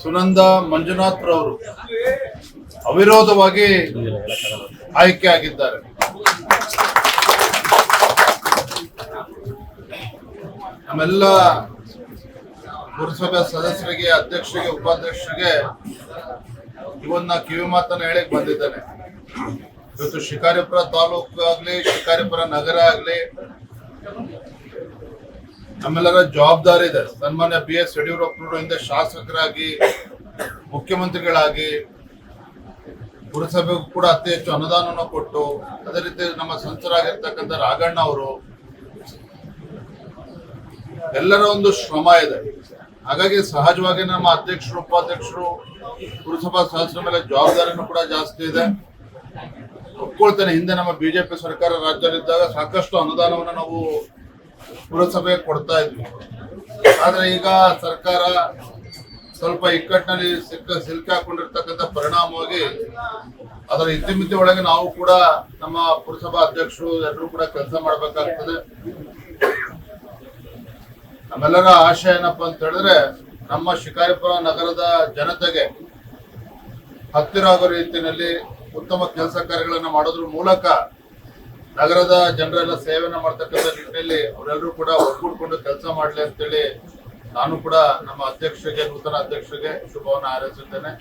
ಸುನಂದ ಮಂಜುನಾಥ್ ರವರು ಅವಿರೋಧವಾಗಿ ಆಯ್ಕೆ ಆಗಿದ್ದಾರೆ. ನಮ್ಮೆಲ್ಲ ಪುರಸಭೆ ಸದಸ್ಯರಿಗೆ, ಅಧ್ಯಕ್ಷರಿಗೆ, ಉಪಾಧ್ಯಕ್ಷರಿಗೆ ಇವನ್ನ ಕಿವಿ ಮಾತನ್ನ ಹೇಳಕ್ ಬಂದಿದ್ದಾನೆ. ಇವತ್ತು ಶಿಕಾರಿಪುರ ತಾಲೂಕು ಆಗ್ಲಿ ಶಿಕಾರಿಪುರ ನಗರ ಆಗ್ಲಿ ನಮ್ಮೆಲ್ಲರ ಜವಾಬ್ದಾರಿ ಇದೆ. ಸನ್ಮಾನ್ಯ ಬಿ ಎಸ್ ಯಡಿಯೂರಪ್ಪನವರು ಹಿಂದೆ ಶಾಸಕರಾಗಿ, ಮುಖ್ಯಮಂತ್ರಿಗಳಾಗಿ, ಪುರಸಭೆಗೂ ಕೂಡ ಅತಿ ಹೆಚ್ಚು ಅನುದಾನವನ್ನು ಕೊಟ್ಟು, ಅದೇ ರೀತಿ ನಮ್ಮ ಸಂಸದರಾಗಿರ್ತಕ್ಕಂಥ ರಾಘಣ್ಣ ಅವರು, ಎಲ್ಲರ ಒಂದು ಶ್ರಮ ಇದೆ. ಹಾಗಾಗಿ ಸಹಜವಾಗಿ ನಮ್ಮ ಅಧ್ಯಕ್ಷರು, ಉಪಾಧ್ಯಕ್ಷರು, ಪುರಸಭಾ ಸದಸ್ಯರ ಮೇಲೆ ಜವಾಬ್ದಾರಿನೂ ಕೂಡ ಜಾಸ್ತಿ ಇದೆ. ಒಪ್ಕೊಳ್ತೇನೆ, ಹಿಂದೆ ನಮ್ಮ ಬಿಜೆಪಿ ಸರ್ಕಾರ ರಾಜ್ಯದಲ್ಲಿದ್ದಾಗ ಸಾಕಷ್ಟು ಅನುದಾನವನ್ನು ನಾವು ಪುರಸಭೆಗೆ ಕೊಡ್ತಾ ಇದ್ವಿ. ಆದ್ರೆ ಈಗ ಸರ್ಕಾರ ಸ್ವಲ್ಪ ಇಕ್ಕಟ್ಟಿನಲ್ಲಿ ಸಿಕ್ಕ, ಸಿಲ್ಕಿ ಹಾಕೊಂಡಿರ್ತಕ್ಕಂಥ ಪರಿಣಾಮವಾಗಿ ಅದರ ಇತಿಮಿತಿ ಒಳಗೆ ನಾವು ಕೂಡ ನಮ್ಮ ಪುರಸಭಾ ಅಧ್ಯಕ್ಷರು ಎಲ್ಲರೂ ಕೂಡ ಕೆಲಸ ಮಾಡಬೇಕಾಗ್ತದೆ. ನಮ್ಮೆಲ್ಲರ ಆಶಯ ಏನಪ್ಪ ಅಂತ ಹೇಳಿದ್ರೆ ನಮ್ಮ ಶಿಕಾರಿಪುರ ನಗರದ ಜನತೆಗೆ ಹತ್ತಿರ ಆಗೋ ರೀತಿಯಲ್ಲಿ ಉತ್ತಮ ಕೆಲಸ ಕಾರ್ಯಗಳನ್ನು ಮಾಡೋದ್ರ ಮೂಲಕ ನಗರದ ಜನರೆಲ್ಲ ಸೇವೆಯನ್ನ ಮಾಡ್ತಕ್ಕಂಥ ನಿಟ್ಟಿನಲ್ಲಿ ಅವರೆಲ್ಲರೂ ಕೂಡ ಒಗ್ಗೂಡ್ಕೊಂಡು ಕೆಲಸ ಮಾಡಲಿ ಅಂತೇಳಿ ನಾನು ಕೂಡ ನಮ್ಮ ಅಧ್ಯಕ್ಷರಿಗೆ, ನೂತನ ಅಧ್ಯಕ್ಷರಿಗೆ ಶುಭವನ್ನು ಹಾರೈಸುತ್ತೇನೆ.